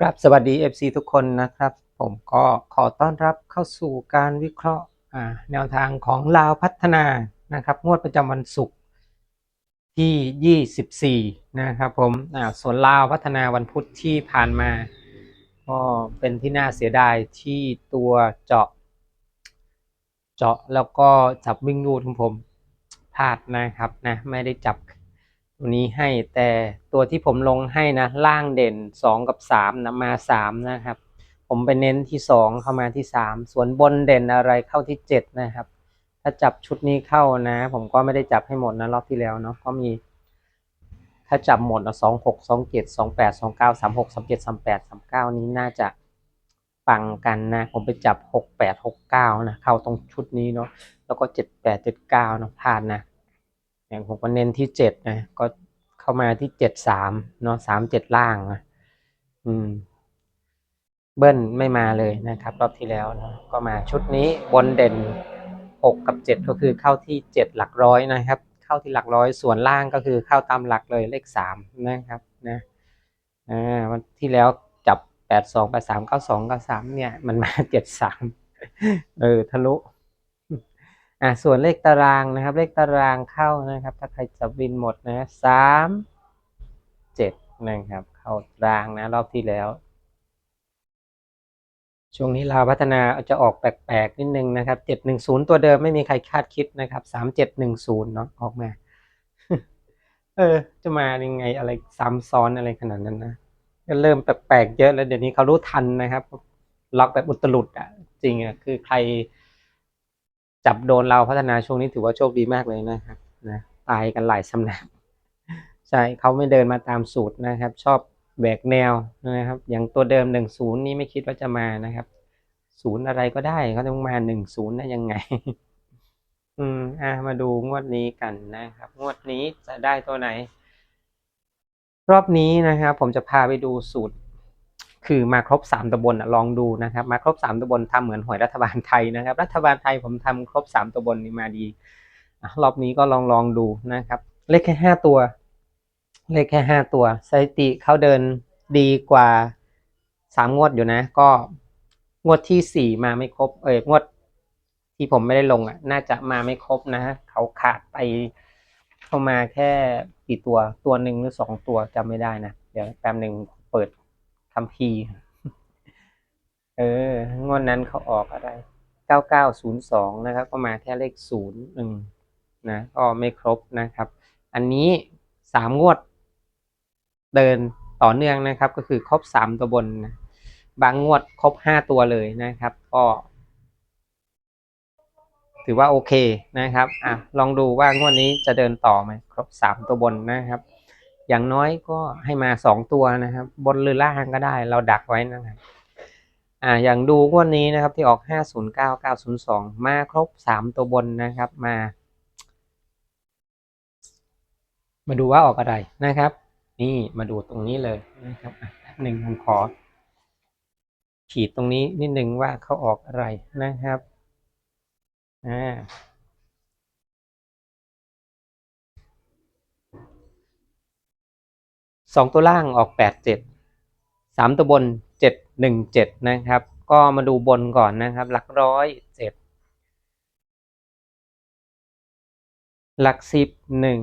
ครับสวัสดี FC ทุกคนนะครับ ผมก็ขอต้อนรับเข้าสู่การวิเคราะห์แนวทางของลาวพัฒนานะครับ งวดประจำวันศุกร์ที่ 24 นะครับผมส่วนลาวพัฒนาวันพุธที่ผ่านมา ก็เป็นที่น่าเสียดายที่ตัวเจาะ เจาะแล้วก็จับวิ่งรูดของผมพลาดนะครับนะไม่ได้จับ ตัวนี้ให้แต่ตัวที่ผมลงให้นะ ล่างเด่น 2 กับ3นะมา 3 นะครับ ผมไปเน้นที่ 2 เข้ามาที่ 3 ส่วนบนเด่นอะไรเข้าที่ 7 นะครับ ถ้าจับชุดนี้เข้านะ ผมก็ไม่ได้จับให้หมดนะรอบที่แล้วเนาะก็มี ถ้าจับหมดนะสองหกสองเจ็ดสองแปดสองเก้าสามหกสามเจ็ดสามแปดสามเก้านี้น่าจะปังกันนะ ผมไปจับหกแปดหกเก้านะเข้าตรงชุดนี้เนาะแล้วก็เจ็ดแปดเจ็ดเก้านะพลาดนะ อย่างผมก็เน้นที่เจ็ดนะ ก็เข้ามาที่เจ็ดสามเนาะสามเจ็ดล่างนะอืม เบิ้ลไม่มาเลยนะครับ รอบที่แล้วนะก็มาชุดนี้บนเด่นหกกับเจ็ดก็คือเข้าที่เจ็ดหลักร้อยนะครับ เข้าที่หลักร้อยส่วนล่างก็คือเข้าตามหลักเลยเลขสามนะครับ นะอ่าวันที่แล้วจับแปดสองแปดสามเก้าสองเก้าสามเนี่ย มันมาเจ็ดสามเออทะลุ อ่าส่วนเลขตารางนะครับ เลขตารางเข้านะครับ ถ้าใครจะวินหมดนะสามเจ็ดนะครับ เข้าตารางนะรอบที่แล้ว ช่วงนี้ลาพัฒนาจะออกแปลกๆนิดนึงนะครับเจ็ดหนึ่งศูนย์ตัวเดิมไม่มีใครคาดคิดนะครับสามเจ็ดหนึ่งศูนย์เนาะออกมาเออ จะมายังไงอะไรซ้ำซ้อนอะไรขนาดนั้นนะก็เริ่มแปลกๆเยอะแล้วเดี๋ยวนี้เขารู้ทันนะครับ ล็อกแบบอุตลุดอะ จริงอะคือใคร จับโดนเราพัฒนาช่วงนี้ถือว่าโชคดีมากเลยนะครับนะตายกันหลายสำนักใช่เขาไม่เดินมาตามสูตรนะครับ ชอบแบกแนวนะครับ อย่างตัวเดิมหนึ่งศูนย์นี้ไม่คิดว่าจะมานะครับศูนย์อะไรก็ได้เขาต้องมาหนึ่งศูนย์ได้ยังไง อืม อะมาดูงวดนี้กันนะครับ งวดนี้จะได้ตัวไหน รอบนี้นะครับ ผมจะพาไปดูสูตร คือมาครบสามตำบลอะลองดูนะครับ มาครบสามตำบลทำเหมือนหวยรัฐบาลไทยนะครับ รัฐบาลไทยผมทำครบสามตำบลนี้มาดีรอบนี้ก็ลองลองดูนะครับ เลขแค่ห้าตัว เลขแค่ห้าตัวสถิติเขาเดินดีกว่าสามงวดอยู่นะ ก็งวดที่สี่มาไม่ครบเอองวดที่ผมไม่ได้ลงอะ น่าจะมาไม่ครบนะเขาขาดไปเข้ามาแค่กี่ตัวตัวหนึ่งหรือสองตัวจำไม่ได้นะ เดี๋ยวแป๊บหนึ่งเปิด คัมภีเอองวดนั้นเขาออกอะไรเก้าเก้าศูนย์สองนะครับ ก็มาแค่เลขศูนย์หนึ่งนะก็ไม่ครบนะครับ อันนี้สามงวดเดินต่อเนื่องนะครับ ก็คือครบสามตัวบนนะบางงวดครบห้าตัวเลยนะครับ ก็ ถือว่าโอเคนะครับอะลองดูว่างวดนี้จะเดินต่อไหมครบสามตัวบนนะครับ อย่างน้อยก็ให้มาสองตัวนะครับ บนหรือล่างก็ได้ เราดักไว้นะครับ อ่าอย่างดูวดนี้นะครับที่ออกห้าศูนย์เก้าเก้าศูนย์สองมาครบสามตัวบนนะครับมา มาดูว่าออกอะไรนะครับ นี่มาดูตรงนี้เลยนะครับอะแป๊บหนึ่งผมขอ ขีดตรงนี้นิดหนึ่งว่าเขาออกอะไรนะครับ อ่า สองตัวล่างออกแปดเจ็ดสามตัวบนเจ็ดหนึ่งเจ็ดนะครับ ก็มาดูบนก่อนนะครับ หลักร้อยเจ็ดหลักสิบหนึ่ง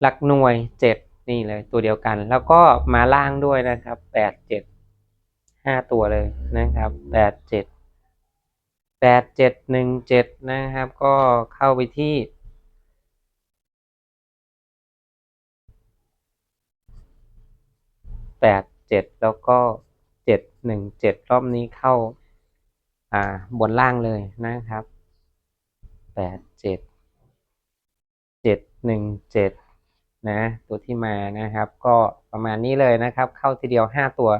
หลักหน่วยเจ็ดนี่เลยตัวเดียวกัน แล้วก็มาล่างด้วยนะครับแปดเจ็ดห้าตัวเลยนะครับแปดเจ็ดแปดเจ็ดหนึ่งเจ็ดนะครับ ก็เข้าไปที่ แปดเจ็ดแล้วก็เจ็ดหนึ่งเจ็ดรอบนี้เข้า อ่าบนล่างเลยนะครับแปดเจ็ดเจ็ดหนึ่งเจ็ดนะ ตัวที่มานะครับ ก็ประมาณนี้เลยนะครับ เข้าทีเดียวห้าตัว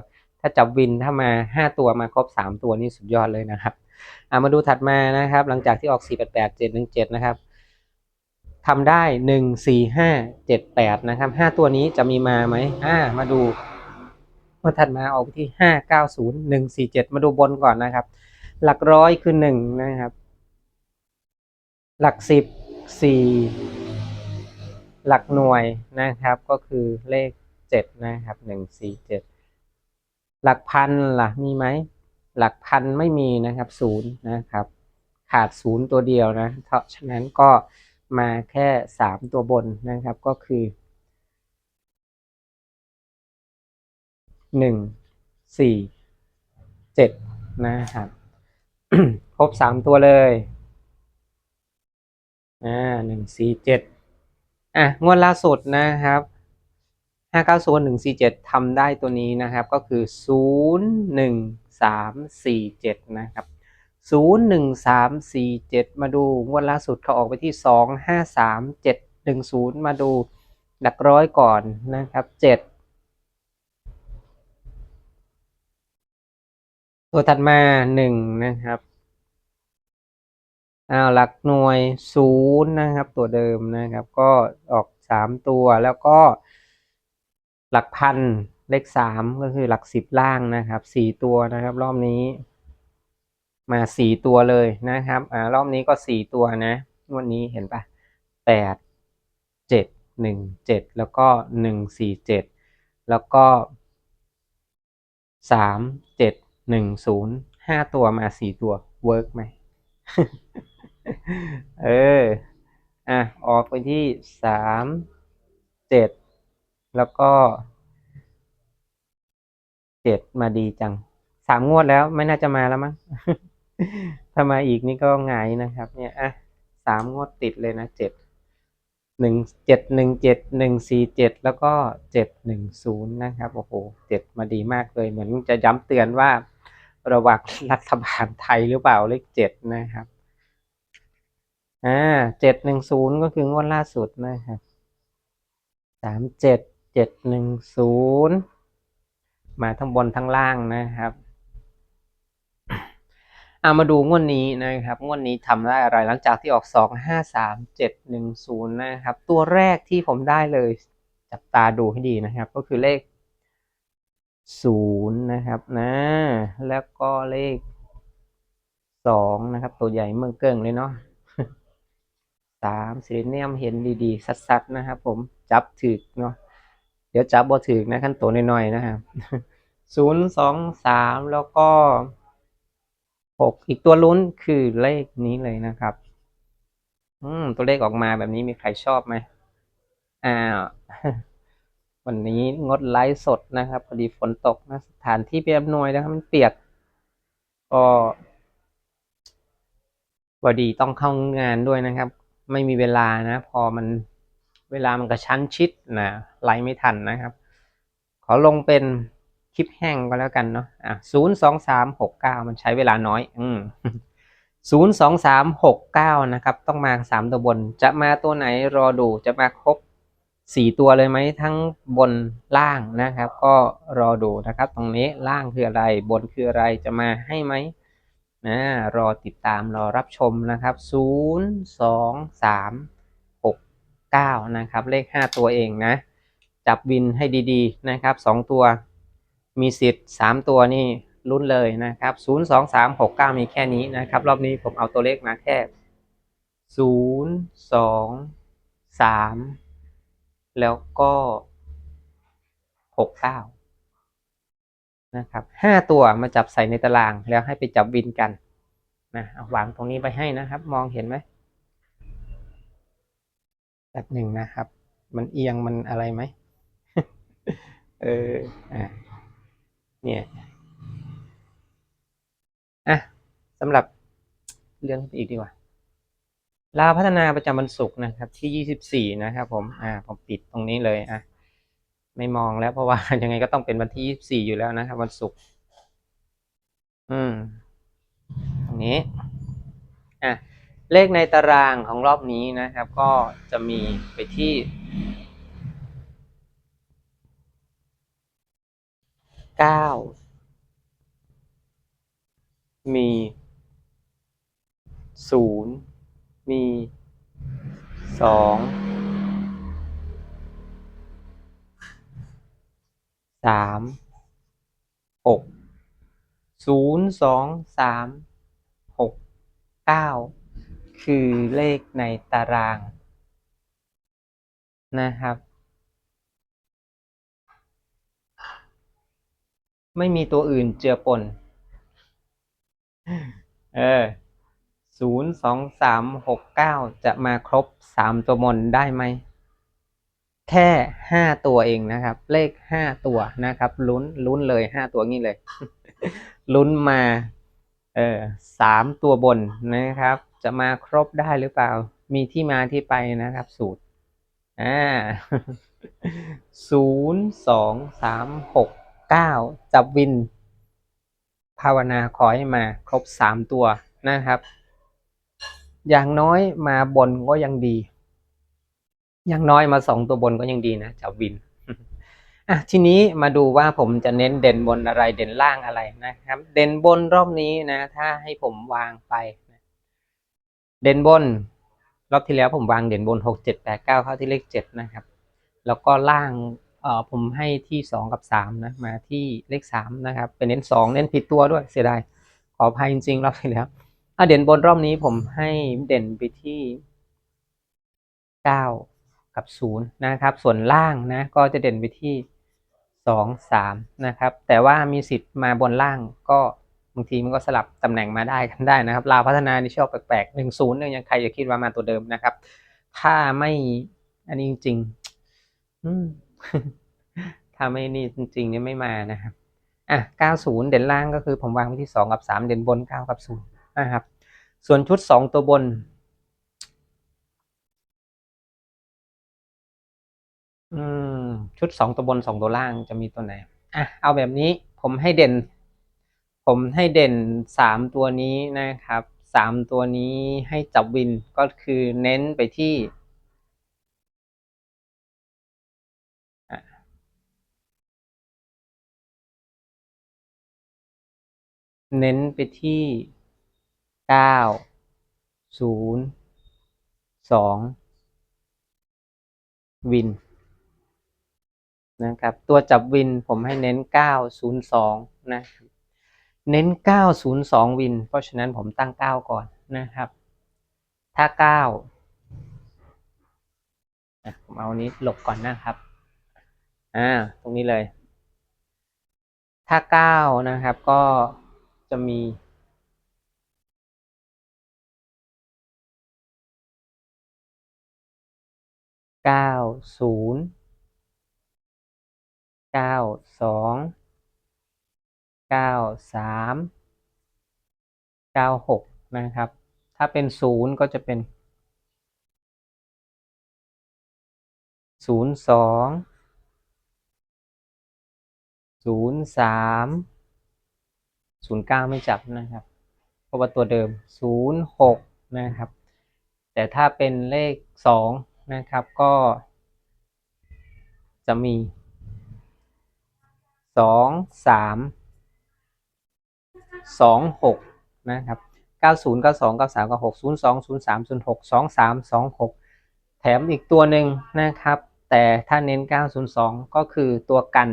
ถ้าจับวินถ้ามาห้าตัวมาครบสามตัวนี่สุดยอดเลยนะครับอ่ามาดูถัดมานะครับ หลังจากที่ออกสี่แปดแปดเจ็ดหนึ่งเจ็ดนะครับทำได้หนึ่งสี่ห้าเจ็ดแปดนะครับห้าตัวนี้จะมีมาไหมอ่ามาดู มาถัดมาออกที่ห้าเก้าศูนย์หนึ่งสี่เจ็ดมาดูบนก่อนนะครับ หลักร้อยคือหนึ่งนะครับ หลักสิบสี่หลักหน่วยนะครับ ก็คือเลขเจ็ดนะครับหนึ่งสี่เจ็ดหลักพันล่ะมีไหม หลักพันไม่มีนะครับศูนย์นะครับ ขาดศูนย์ตัวเดียวนะเพราะฉะนั้นก็มาแค่สามตัวบนนะครับก็คือ หนึ่งสี่เจ็ดนะครับครบสามตัวเลยอ่าหนึ่งสี่เจ็ดอะงวดล่าสุดนะครับห้าเก้าศูนย์หนึ่งสี่เจ็ดทำได้ตัวนี้นะครับ ก็คือศูนย์หนึ่งสามสี่เจ็ดนะครับศูนย์หนึ่งสามสี่เจ็ดมาดูงวดล่าสุดเขาออกไปที่สองห้าสามเจ็ดหนึ่งศูนย์มาดูหลักร้อยก่อนนะครับเจ็ด ตัวถัดมาหนึ่งนะครับอ้าวหลักหน่วยศูนย์นะครับ ตัวเดิมนะครับ ก็ออกสามตัวแล้วก็ หลักพันเลขสามก็คือหลักสิบล่างนะครับสี่ตัวนะครับ รอบนี้ มาสี่ตัวเลยนะครับอ่ารอบนี้ก็สี่ตัวนะวันนี้เห็นปะแปดเจ็ดหนึ่งเจ็ดแล้วก็หนึ่งสี่เจ็ดแล้วก็สามเจ็ด หนึ่งศูนย์ห้าตัวมาสี่ตัวเวิร์กไหมเออ อะ ออกไปที่สามเจ็ดแล้วก็เจ็ดมาดีจังสามงวดแล้วไม่น่าจะมาแล้วมั้งถ้ามาอีกนี่ก็หงายนะครับ เนี่ยอะสามงวดติดเลยนะเจ็ด หนึ่งเจ็ดหนึ่งเจ็ดหนึ่งสี่เจ็ดแล้วก็เจ็ดหนึ่งศูนย์นะครับโอ้โหเจ็ดมาดีมากเลย เหมือนจะย้ำเตือนว่า ระวังรัฐบาลไทยหรือเปล่าเลขเจ็ดนะครับอ่าเจ็ดหนึ่งศูนย์ก็คืองวดล่าสุดนะครับสามเจ็ดเจ็ดหนึ่งศูนย์มาทั้งบนทั้งล่างนะครับ เอามาดูงวดนี้นะครับงวดนี้ทำได้อะไรหลังจากที่ออกสองห้าสามเจ็ดหนึ่งศูนย์นะครับ ตัวแรกที่ผมได้เลยจับตาดูให้ดีนะครับ ก็คือเลขศูนย์นะครับนะแล้วก็เลขสองนะครับ ตัวใหญ่เมืองเกิงเลยเนาะสามซีเนียมเห็นดีๆ สัดๆนะครับผมจับถือเนาะเดี๋ยวจับบ่ถือนะขั้นตัวน้อยๆนะครับศูนย์สองสามแล้วก็ หกอีกตัวลุ้นคือเลขนี้เลยนะครับ อืม ตัวเลขออกมาแบบนี้มีใครชอบไหมอ้าววันนี้งดไลฟ์สดนะครับพอดีฝนตกนะสถานที่เป็นอำนวยนะครับมันเปียกก็พอดีต้องเข้างานด้วยนะครับ ไม่มีเวลานะ พอมันเวลามันกระชั้นชิดนะไลฟ์ไม่ทันนะครับ ขอลงเป็น คลิปแห้งก็แล้วกันเนาะอะศูนย์สองสามหกเก้ามันใช้เวลาน้อย อืมศูนย์สองสามหกเก้านะครับ ต้องมาสามตัวบน จะมาตัวไหนรอดูจะมาครบสี่ตัวเลยไหมทั้งบนล่างนะครับ ก็รอดูนะครับ ตรงนี้ล่างคืออะไร บนคืออะไรจะมาให้ไหมนะรอติดตามรอรับชมนะครับศูนย์สองสามหกเก้านะครับ เลขห้าตัวเองนะ จับวินให้ดีๆนะครับสองตัว มีสิทธิ์สามตัวนี่ลุ้นเลยนะครับศูนย์สองสามหกเก้ามีแค่นี้นะครับ รอบนี้ผมเอาตัวเลขมาแค่ศูนย์สองสามแล้วก็หกเก้านะครับห้าตัวมาจับใส่ในตารางแล้วให้ไปจับวินกันนะเอาวางตรงนี้ไปให้นะครับ มองเห็นไหมแบบหนึ่งนะครับ มันเอียงมันอะไรไหม เอออะ เนี่ยอะสำหรับเรื่องอีกดีกว่าลาพัฒนาประจำวันศุกร์นะครับ ที่ยี่สิบสี่นะครับ ผม อ่า ผมปิดตรงนี้เลยอะไม่มองแล้วเพราะว่ายังไงก็ต้องเป็นวันที่ยี่สิบสี่อยู่แล้วนะครับ วันศุกร์อืมตรงนี้อะเลขในตารางของรอบนี้นะครับ ก็จะมีไปที่ เก้ามีศูนย์มีสองสามหกศูนย์สองสามหกเก้าคือเลขในตารางนะครับ ไม่มีตัวอื่นเจือปน เออศูนย์สองสามหกเก้าจะมาครบสามตัวบนได้ไหม แค่ห้าตัวเองนะครับ เลขห้าตัวนะครับ ลุ้นลุ้นเลยห้าตัวงี้เลย ลุ้นมา เออสามตัวบนนะครับ จะมาครบได้หรือเปล่า มีที่มาที่ไปนะครับ สูตรอ่าศูนย์สองสามหก เก้าจับวิน ภาวนาขอให้มาครบสามตัวนะครับ อย่างน้อยมาบนก็ยังดี อย่างน้อยมาสองตัวบนก็ยังดีนะจับวินอะทีนี้มาดูว่าผมจะเน้นเด่นบนอะไรเด่นล่างอะไรนะครับ เด่นบนรอบนี้นะ ถ้าให้ผมวางไป เด่นบน รอบที่แล้วผมวางเด่นบนหกเจ็ดแปดเก้าเข้าที่เลขเจ็ดนะครับ แล้วก็ล่าง อ่อผมให้ที่สองกับสามนะ มาที่เลขสามนะครับเป็นเน้นสองเน้นผิดตัวด้วยเสียดายขออภัยจริงๆรอบที่แล้วอะเด่นบนรอบนี้ผมให้เด่นไปที่เก้ากับศูนย์นะครับ ส่วนล่างนะ ก็จะเด่นไปที่สองสามนะครับ แต่ว่ามีสิทธิ์มาบนล่างก็บางทีมันก็สลับตำแหน่งมาได้กันได้นะครับลาวพัฒนานี่ชอบแปลกๆหนึ่งศูนย์เนี่ยยังใครจะคิดว่ามาตัวเดิมนะครับ ถ้าไม่อันนี้จริงๆ ถ้าไม่นี่จริงๆเนี่ยไม่มานะครับอะ90 เด่นล่างก็คือผมวางไว้ที่ 2 กับ 3 เด่นบน 9 กับ0นะครับ ส่วนชุด 2 ตัวบน อืม ชุด 2 ตัวบน 2 ตัวล่างจะมีตัวไหน อะ เอาแบบนี้ผมให้เด่น ผมให้เด่น 3 ตัวนี้นะครับ 3 ตัวนี้ให้จับวินก็คือเน้นไปที่ เน้นไปที่เก้าศูนย์สองวินนะครับตัวจับวินผมให้เน้นเก้าศูนย์สองนะเน้นเก้าศูนย์สองวิน เพราะฉะนั้นผมตั้งเก้าก่อนนะครับ ถ้าเก้าอะผมเอานี้หลบก่อนนะครับอ่าตรงนี้เลย ถ้าเก้านะครับก็ จะมีเก้าศูนย์เก้าสองเก้าสามเก้าหกนะครับ ถ้าเป็นศูนย์ก็จะเป็นศูนย์สองศูนย์สาม ศูนย์เก้าไม่จับนะครับ เพราะว่าตัวเดิมศูนย์หกนะครับ แต่ถ้าเป็นเลขสองนะครับก็จะมีสองสามสองหกนะครับเก้าศูนย์เก้าสองเก้าสามเก้าหกศูนย์สองศูนย์สามศูนย์หกสองสามสองหกแถมอีกตัวหนึ่งนะครับ แต่ถ้าเน้น902ก็คือตัวกัน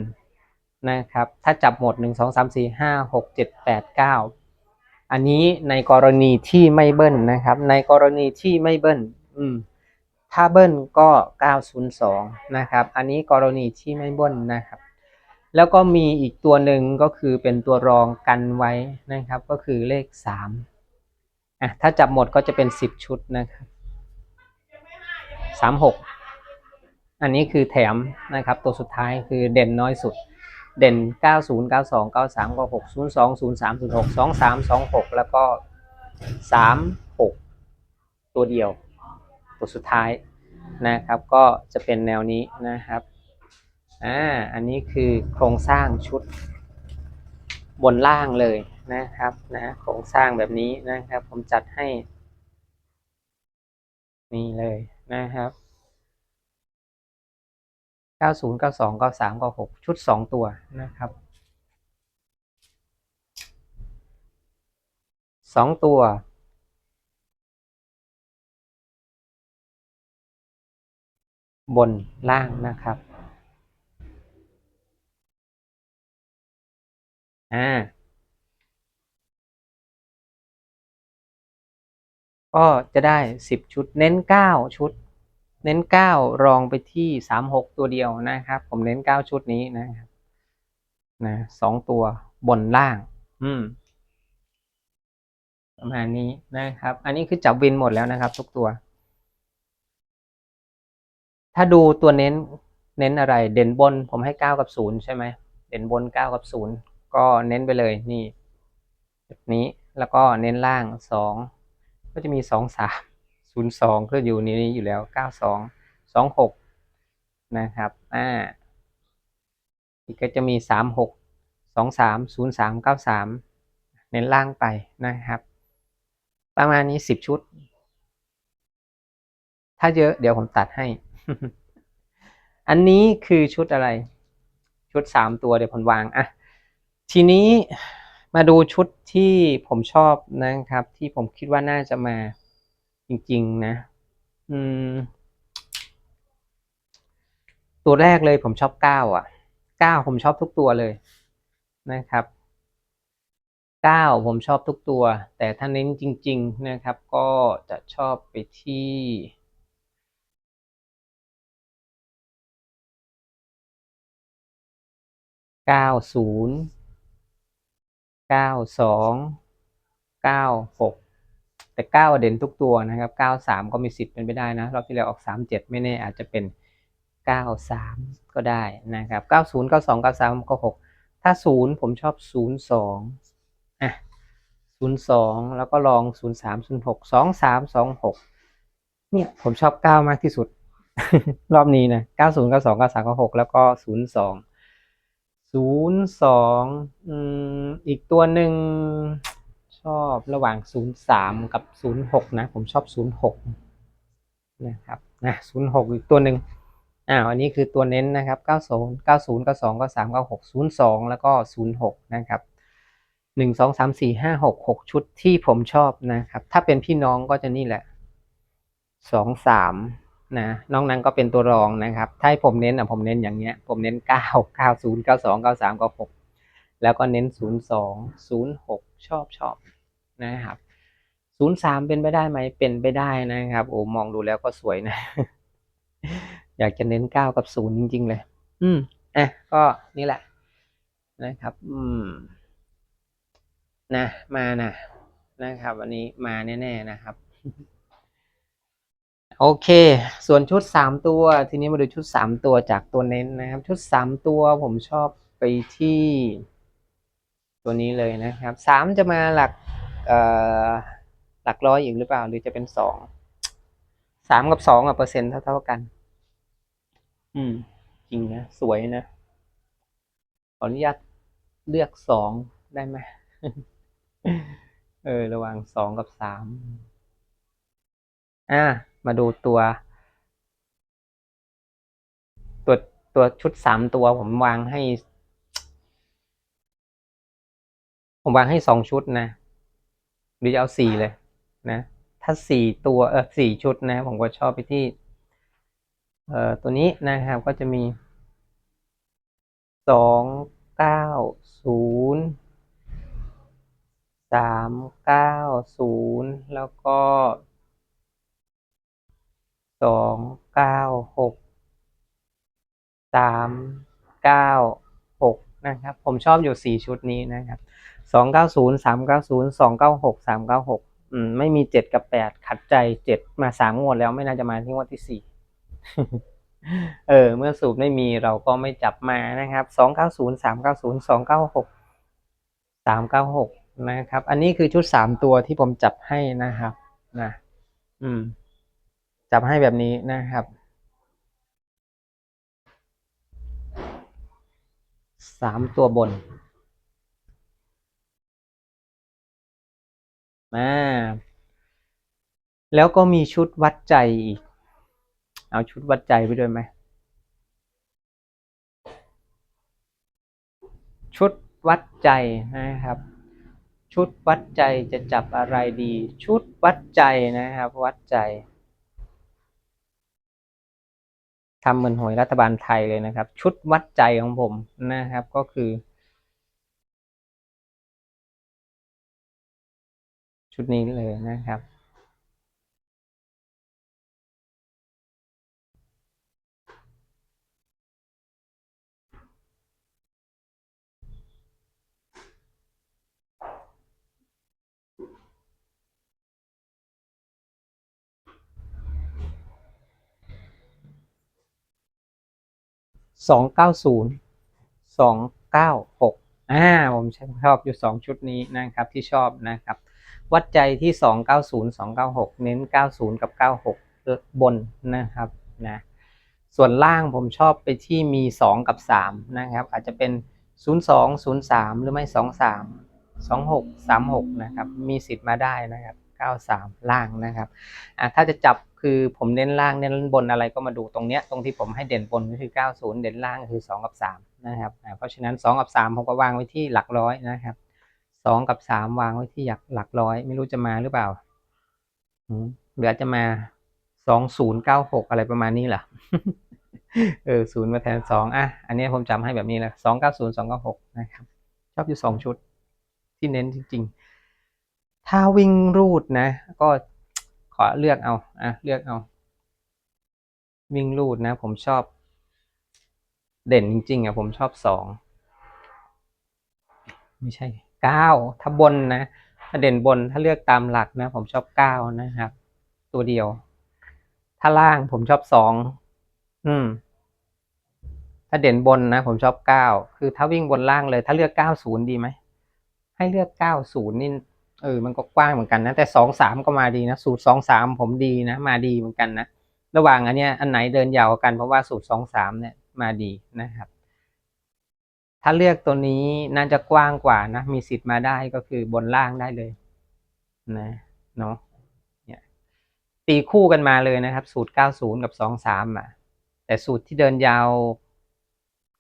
นะครับ ถ้าจับหมด 1 2 3 4 5 6 7 8 9 อันนี้ในกรณีที่ไม่เบิ้ลนะครับ ในกรณีที่ไม่เบิ้ลอืมถ้าเบิ้ลก็ 902 นะครับ อันนี้กรณีที่ไม่เบิ้ลนะครับ แล้วก็มีอีกตัวหนึ่งก็คือเป็นตัวรองกันไว้นะครับ ก็คือเลข 3 อะ ถ้าจับหมดก็จะเป็น 10 ชุดนะครับ36 อันนี้คือแถมนะครับ ตัวสุดท้ายคือเด่นน้อยสุด เด่น 90 92 93 96 02 03 06 23 26 แล้วก็ 36 ตัวเดียว ตัวสุดท้ายนะครับ ก็จะเป็นแนวนี้นะครับ อ่า อันนี้คือโครงสร้างชุดบนล่างเลยนะครับนะโครงสร้างแบบนี้นะครับ ผมจัดให้ นี่เลยนะครับ 90 92 93 96 ชุด 2 ตัวนะครับ 2 ตัว บนล่างนะครับอ่าก็จะได้ 10 ชุดเน้น 9 ชุด เน้น 9 รองไปที่ 36 ตัวเดียวนะครับ ผมเน้น 9 ชุดนี้นะครับนะสองตัวบนล่าง อืมประมาณนี้นะครับ อันนี้คือจับวินหมดแล้วนะครับ ทุกตัว ถ้าดูตัวเน้นเน้นอะไร เด่นบน ผมให้เก้ากับศูนย์ใช่ไหมเด่นบนเก้ากับศูนย์ก็เน้นไปเลยนี่แบบนี้แล้วก็เน้นล่างสองก็จะมีสองสาม ศูนย์สองก็อยู่ในนี้อยู่แล้วเก้าสองสองหกนะครับอ่าอีกก็จะมีสามหกสองสามศูนย์สามเก้าสามเน้นล่างไปนะครับ ประมาณนี้สิบชุด ถ้าเยอะเดี๋ยวผมตัดให้ อันนี้คือชุดอะไร ชุดสามตัวเดี๋ยวผมวางอะทีนี้มาดูชุดที่ผมชอบนะครับ ที่ผมคิดว่าน่าจะมา จริง ๆ นะ อืม ตัวแรกเลยผมชอบเก้าอะเก้าผมชอบทุกตัวเลยนะครับเก้าผมชอบทุกตัว แต่ถ้าเน้นจริง ๆ นะครับ ก็จะชอบไปที่เก้าศูนย์เก้าสองเก้าหก แต่เก้าเด่นทุกตัวนะครับเก้าสามก็มีสิทธิ์เป็นไปได้นะ รอบที่แล้วออกสามเจ็ดไม่แน่อาจจะเป็นเก้าสามก็ได้นะครับเก้าศูนย์เก้าสองเก้าสามก็หกถ้าศูนย์ผมชอบศูนย์สองอะศูนย์สองแล้วก็ลองศูนย์สามศูนย์หกสองสามสองหกเนี่ย ผมชอบเก้ามากที่สุด รอบนี้นะเก้าศูนย์เก้าสองเก้าสามเก้าหกแล้วก็ศูนย์สองศูนย์สองอืม อีกตัวหนึ่ง อบระหว่างศูนย์สามกับศูนย์หกนะ ผมชอบศูนย์หกนะครับนะศูนย์หกอีกตัวหนึ่งอ้าวอันนี้คือตัวเน้นนะครับเก้าศูนย์เก้าศูนย์เก้าสองเก้าสามเก้าหกศูนย์สองแล้วก็ศูนย์หกนะครับหนึ่งสองสามสี่ห้าหกหกชุดที่ผมชอบนะครับ ถ้าเป็นพี่น้องก็จะนี่แหละสองสามนะน้องนั้นก็เป็นตัวรองนะครับ ถ้าให้ผมเน้นอะผมเน้นอย่างเงี้ย ผมเน้นเก้าเก้าศูนย์เก้าสองเก้าสามเก้าหกแล้วก็เน้นศูนย์สองศูนย์หกชอบชอบ นะครับศูนย์สามเป็นไปได้ไหมเป็นไปได้นะครับ โอ้มองดูแล้วก็สวยนะ อยากจะเน้นเก้ากับศูนย์จริง ๆ เลย อืมอะก็นี่แหละ นะครับ อืม นะมานะนะครับ วันนี้มาแน่ๆนะครับ โอเค ส่วนชุดสามตัว ทีนี้มาดูชุดสามตัวจากตัวเน้นนะครับ ชุดสามตัวผมชอบไปที่ ตัวนี้เลยนะครับสามจะมาหลักเอ่อ หลักร้อยอีกหรือเปล่า หรือจะเป็นสองสามกับสองอะเปอร์เซ็นต์เท่าๆกัน อืม จริงนะ สวยนะ ขออนุญาตเลือกสองได้ไหมเออ ระหว่างสองกับสามอ่า มาดูตัว ตัวตัวชุดสามตัวผมวางให้ ผมวางให้สองชุดนะ หรือจะเอาสี่เลยนะ ถ้าสี่ตัวเออสี่ชุดนะ ผมก็ชอบไปที่ เอ่อตัวนี้นะครับก็จะมีสองเก้าศูนย์สามเก้าศูนย์แล้วก็สองเก้าหกสามเก้าหกนะครับ ผมชอบอยู่สี่ชุดนี้นะครับ สองเก้าศูนย์สามเก้าศูนย์สองเก้าหกสามเก้าหกอืมไม่มีเจ็ดกับแปดขัดใจเจ็ดมาสามงวดแล้วไม่น่าจะมาที่งวดที่สี่เออ เมื่อสูตรไม่มีเราก็ไม่จับมานะครับสองเก้าศูนย์สามเก้าศูนย์สองเก้าหกสามเก้าหกนะครับ อันนี้คือชุดสามตัวที่ผมจับให้นะครับนะอืม จับให้แบบนี้นะครับสามตัวบน มาแล้วก็มีชุดวัดใจอีก เอาชุดวัดใจไปด้วยไหม ชุดวัดใจนะครับ ชุดวัดใจจะจับอะไรดี ชุดวัดใจนะครับ วัดใจทำเหมือนหวยรัฐบาลไทยเลยนะครับ ชุดวัดใจของผมนะครับก็คือ ชุดนี้เลยนะครับ สองเก้าศูนย์สองเก้าหกอ่า ผมชอบอยู่สองชุดนี้นะครับที่ชอบนะครับ วัดใจที่สองเก้าศูนย์สองเก้าหกเน้นเก้าศูนย์กับเก้าหกบนนะครับนะส่วนล่างผมชอบไปที่มีสองกับสามนะครับ อาจจะเป็นศูนย์สองศูนย์สามหรือไม่สองสามสองหกสามหกนะครับ มีสิทธิ์มาได้นะครับเก้าสามล่างนะครับอ่าถ้าจะจับคือผมเน้นล่างเน้นบนอะไรก็มาดูตรงเนี้ยตรงที่ผมให้เด่นบนก็คือ 90 เด่นล่างก็คือ 2 กับ 3 นะครับเพราะฉะนั้น 2 กับ 3 ผมก็วางไว้ที่หลักร้อยนะครับ 2กับ3วางไว้ที่หลักหลักร้อย ไม่รู้จะมาหรือเปล่าอืมหรืออาจจะมา2096อะไรประมาณนี้เหรอเออศูนย์มาแทน2อะ อันนี้ผมจำให้แบบนี้นะสองเลย290 296นะครับ ชอบอยู่2ชุด ที่เน้นจริง ๆ ถ้าวิ่งรูดนะ ก็ขอเลือกเอาอะเลือกเอา วิ่งรูดนะ ผมชอบ เด่นจริง ๆอะผมชอบสองไม่ใช่ เก้าถ้าบนนะถ้าเด่นบนถ้าเลือกตามหลักนะ ผมชอบเก้านะครับ ตัวเดียว ถ้าล่างผมชอบสองอืม ถ้าเด่นบนนะ ผมชอบเก้าคือถ้าวิ่งบนล่างเลย ถ้าเลือกเก้าศูนย์ดีไหมให้เลือกเก้าศูนย์นี่เออมันก็กว้างเหมือนกันนะแต่สองสามก็มาดีนะสูตรสองสามผมดีนะมาดีเหมือนกันนะระหว่างอันเนี้ยอันไหนเดินยาวกันเพราะว่าสูตรสองสามเนี่ยมาดีนะครับ ถ้าเลือกตัวนี้น่าจะกว้างกว่านะ มีสิทธิ์มาได้ก็คือบนล่างได้เลยนะเนาะเนี่ยตีคู่กันมาเลยนะครับ สูตร 90 กับ 23 อะ แต่สูตรที่เดินยาว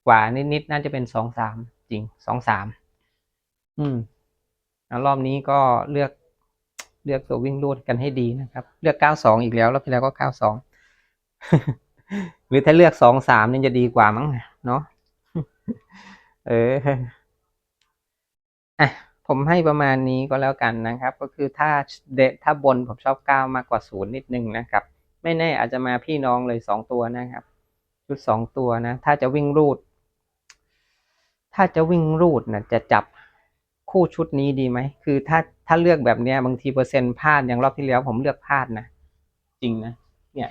กว่านิดๆน่าจะเป็น 23 จริง 23 อืมแล้วรอบนี้ก็เลือกเลือกตัววิ่งรูดกันให้ดีนะครับ เลือก 92 อีกแล้วรอบที่แล้วก็ 92 หรือถ้าเลือก 23นี่จะดีกว่ามั้งเนาะ เอออะผมให้ประมาณนี้ก็แล้วกันนะครับ ก็คือถ้าเดถ้าบนผมชอบเก้ามากกว่าศูนย์นิดนึงนะครับ ไม่แน่อาจจะมาพี่น้องเลยสองตัวนะครับ ชุดสองตัวนะ ถ้าจะวิ่งรูด ถ้าจะวิ่งรูดนะจะจับคู่ชุดนี้ดีไหม คือถ้าถ้าเลือกแบบเนี้ยบางทีเปอร์เซ็นต์พลาดอย่างรอบที่แล้วผมเลือกพลาดนะ จริงนะ เนี่ย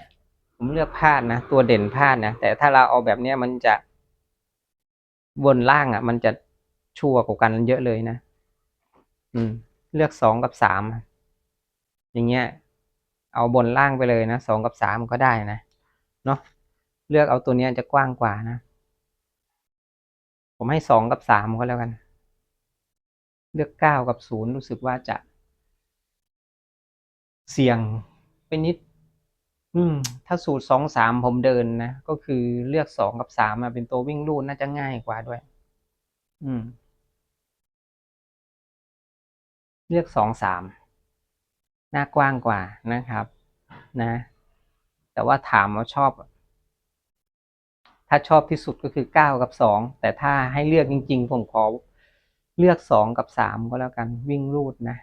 ผมเลือกพลาดนะ ตัวเด่นพลาดนะ แต่ถ้าเราเอาแบบเนี้ยมันจะ บนล่างอะ มันจะชัวร์กว่ากันเยอะเลยนะ อืม เลือกสองกับสามอย่างเงี้ย เอาบนล่างไปเลยนะสองกับสามก็ได้นะเนาะเลือกเอาตัวเนี้ยจะกว้างกว่านะ ผมให้สองกับสามก็แล้วกัน เลือกเก้ากับศูนย์รู้สึกว่าจะ เสี่ยงไปนิด อืม ถ้าสูตรสองสามผมเดินนะ ก็คือเลือกสองกับสามมาเป็นตัววิ่งรูดน่าจะง่ายกว่าด้วย อืม เลือกสองสามหน้ากว้างกว่านะครับ นะ แต่ว่าถามว่าชอบ ถ้าชอบที่สุดก็คือเก้ากับสองแต่ถ้าให้เลือกจริง ๆ ผมขอเลือกสองกับสามก็แล้วกันวิ่งรูดนะ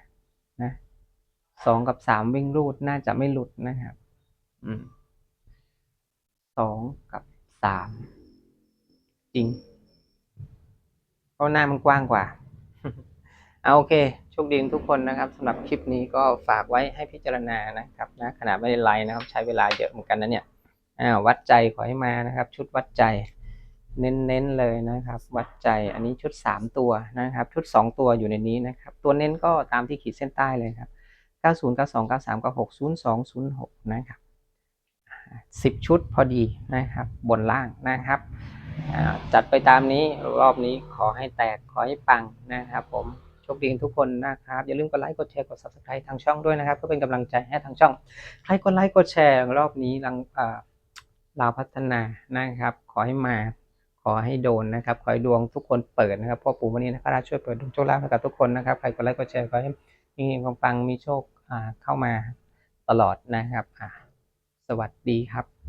นะสองกับสามวิ่งรูดน่าจะไม่หลุดนะครับ สองกับสามจริง เพราะหน้ามันกว้างกว่า เอาโอเคโชคดีทุกคนนะครับสำหรับคลิปนี้ก็ฝากไว้ให้พิจารณานะครับนะขนาดไม่ได้ไลน์นะครับ ใช้เวลาเยอะเหมือนกันนะเนี่ยอ่าวัดใจขอให้มานะครับ ชุดวัดใจ เน้นๆเลยนะครับ วัดใจอันนี้ชุด 3 ตัวนะครับ ชุด 2 ตัวอยู่ในนี้นะครับ ตัวเน้นก็ตามที่ขีดเส้นใต้เลยครับ 90 92 93 96 02 06 นะครับ 10 ชุดพอดีนะครับ บนล่างนะครับ จัดไปตามนี้รอบนี้ขอให้แตกขอให้ปังนะครับผมโชคดีทุกคนนะครับ อย่าลืมกดไลค์กดแชร์กด subscribe ทางช่องด้วยนะครับเพื่อเป็นกำลังใจให้ทางช่องใครกดไลค์กดแชร์รอบนี้ลังอ่าวพัฒนานะครับ ขอให้มาขอให้โดนนะครับ ขอให้ดวงทุกคนเปิดนะครับพ่อปู่วันนี้นะครับช่วยเปิดดวงโชคลาภให้กับทุกคนนะครับ ใครกดไลค์กดแชร์ขอให้มีปังมีโชคเข้ามาตลอดนะครับ วัสดีครับ